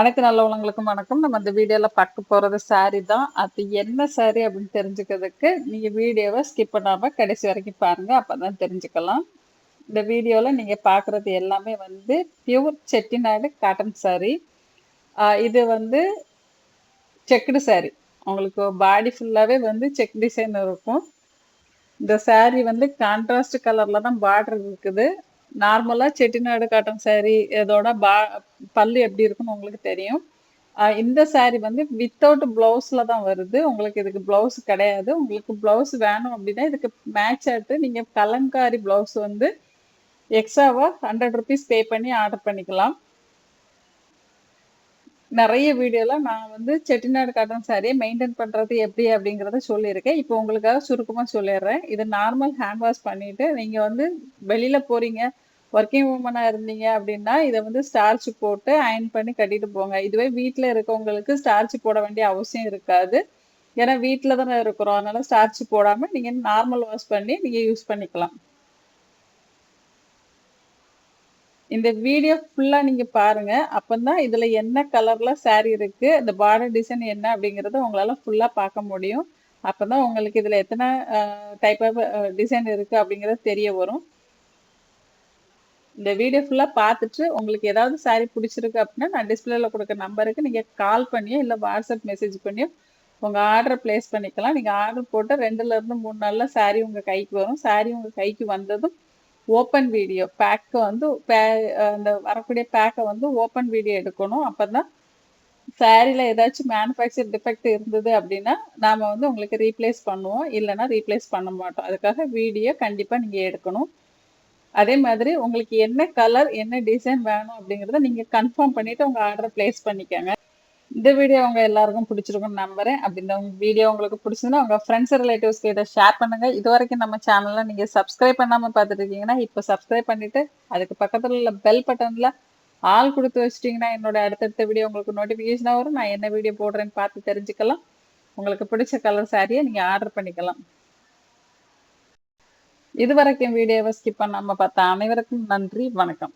அனைத்து நல்லவங்களுக்கும் வணக்கம். நம்ம இந்த வீடியோல பார்க்க போறது சாரி தான். அது என்ன சாரி அப்படின்னு தெரிஞ்சுக்கிறதுக்கு நீங்க வீடியோவை ஸ்கிப் பண்ணாம கடைசி வரைக்கும் பாருங்க. அப்பதான் தெரிஞ்சுக்கலாம். இந்த வீடியோல நீங்க பார்க்குறது எல்லாமே வந்து பியூர் செட்டிநாடு காட்டன் சாரி இது வந்து செக்குடு சாரி உங்களுக்கு பாடி ஃபுல்லாகவே வந்து செக் டிசைன் இருக்கும். இந்த சாரி வந்து கான்ட்ராஸ்ட் கலர்ல தான் பார்டர் இருக்குது. நார்மலா செட்டிநாடு காட்டன் saree இதோட பா பல்லு எப்படி இருக்குன்னு உங்களுக்கு தெரியும். இந்த saree வந்து வித்தவுட் பிளவுஸ்ல தான் வருது. உங்களுக்கு இதுக்கு பிளவுஸ் கிடையாது. உங்களுக்கு பிளவுஸ் வேணும் அப்படின்னா இதுக்கு மேட்ச் ஆகிட்டு நீங்க கலங்காரி பிளவுஸ் வந்து எக்ஸ்ட்ராவா ஹண்ட்ரட் ருபீஸ் பே பண்ணி ஆர்டர் பண்ணிக்கலாம். நிறைய வீடியோலாம் நான் வந்து செட்டிநாடு காட்டன் சாரியை மெயின்டைன் பண்ணுறது எப்படி அப்படிங்கிறத சொல்லியிருக்கேன். இப்போ உங்களுக்காக சுருக்கமாக சொல்லிடுறேன். இது நார்மல் ஹேண்ட் வாஷ் பண்ணிட்டு நீங்கள் வந்து வெளியில் போகிறீங்க ஒர்க்கிங் உமனா இருந்தீங்க அப்படின்னா இதை வந்து ஸ்டார்ச் போட்டு அயன் பண்ணி கட்டிட்டு போங்க. இதுவே வீட்டில் இருக்கவங்களுக்கு ஸ்டார்ச் போட வேண்டிய அவசியம் இருக்காது. ஏன்னா வீட்டில் தானே இருக்கிறோம். அதனால ஸ்டார்ச் போடாம நீங்க நார்மல் வாஷ் பண்ணி நீங்க யூஸ் பண்ணிக்கலாம். இந்த வீடியோ ஃபுல்லாக நீங்கள் பாருங்கள் அப்போ தான் இதில் என்ன கலரில் saree இருக்குது இந்த பார்டர் டிசைன் என்ன அப்படிங்கிறத உங்களால் ஃபுல்லாக பார்க்க முடியும். அப்போ தான் உங்களுக்கு இதில் எத்தனை டைப் ஆஃப் டிசைன் இருக்குது அப்படிங்கிறது தெரிய வரும். இந்த வீடியோ ஃபுல்லாக பார்த்துட்டு உங்களுக்கு ஏதாவது saree பிடிச்சிருக்கு அப்படின்னா நான் டிஸ்பிளேல கொடுக்குற நம்பருக்கு நீங்கள் கால் பண்ணியோ இல்லை வாட்ஸ்அப் மெசேஜ் பண்ணியோ உங்கள் ஆர்டரை பிளேஸ் பண்ணிக்கலாம். நீங்கள் ஆர்டர் போட்டு ரெண்டுலேருந்து மூணு நாளில் saree உங்கள் கைக்கு வரும். saree உங்கள் கைக்கு வந்ததும் ஓப்பன் வீடியோ பேக்கை வந்து பே அந்த வரக்கூடிய பேக்கை வந்து ஓப்பன் வீடியோ எடுக்கணும். அப்போ தான் சாரியில் ஏதாச்சும் மேனுஃபேக்சர் டிஃபெக்ட் இருந்தது அப்படின்னா நாம் வந்து உங்களுக்கு ரீப்ளேஸ் பண்ணுவோம். இல்லைன்னா ரீப்ளேஸ் பண்ண மாட்டோம். அதுக்காக வீடியோ கண்டிப்பாக நீங்கள் எடுக்கணும். அதே மாதிரி உங்களுக்கு என்ன கலர் என்ன டிசைன் வேணும் அப்படிங்கிறத நீங்கள் கன்ஃபார்ம் பண்ணிவிட்டு உங்கள் ஆர்டரை பிளேஸ் பண்ணிக்கோங்க. இந்த வீடியோ அவங்க எல்லாருக்கும் பிடிச்சிருக்கும்னு நம்புறேன். அப்படி இந்த வீடியோ உங்களுக்கு பிடிச்சிருந்தா உங்க ஃப்ரெண்ட்ஸ் ரிலேட்டிவ்ஸ் கிட்ட ஷேர் பண்ணுங்க. இது வரைக்கும் நம்ம சேனல்ல நீங்க சப்ஸ்கிரைப் பண்ணாம பார்த்துட்டு இருக்கீங்கன்னா இப்போ சப்ஸ்கிரைப் பண்ணிட்டு அதுக்கு பக்கத்துல உள்ள பெல் பட்டன்ல ஆள் கொடுத்து வச்சிட்டிங்கன்னா என்னோட அடுத்தடுத்த வீடியோ உங்களுக்கு நோட்டிஃபிகேஷனாக வரும். நான் என்ன வீடியோ போடுறேன்னு பார்த்து தெரிஞ்சுக்கலாம். உங்களுக்கு பிடிச்ச கலர் சாரியை நீங்கள் ஆர்டர் பண்ணிக்கலாம். இதுவரைக்கும் வீடியோவை ஸ்கிப் பண்ணாம பார்த்த அனைவருக்கும் நன்றி வணக்கம்.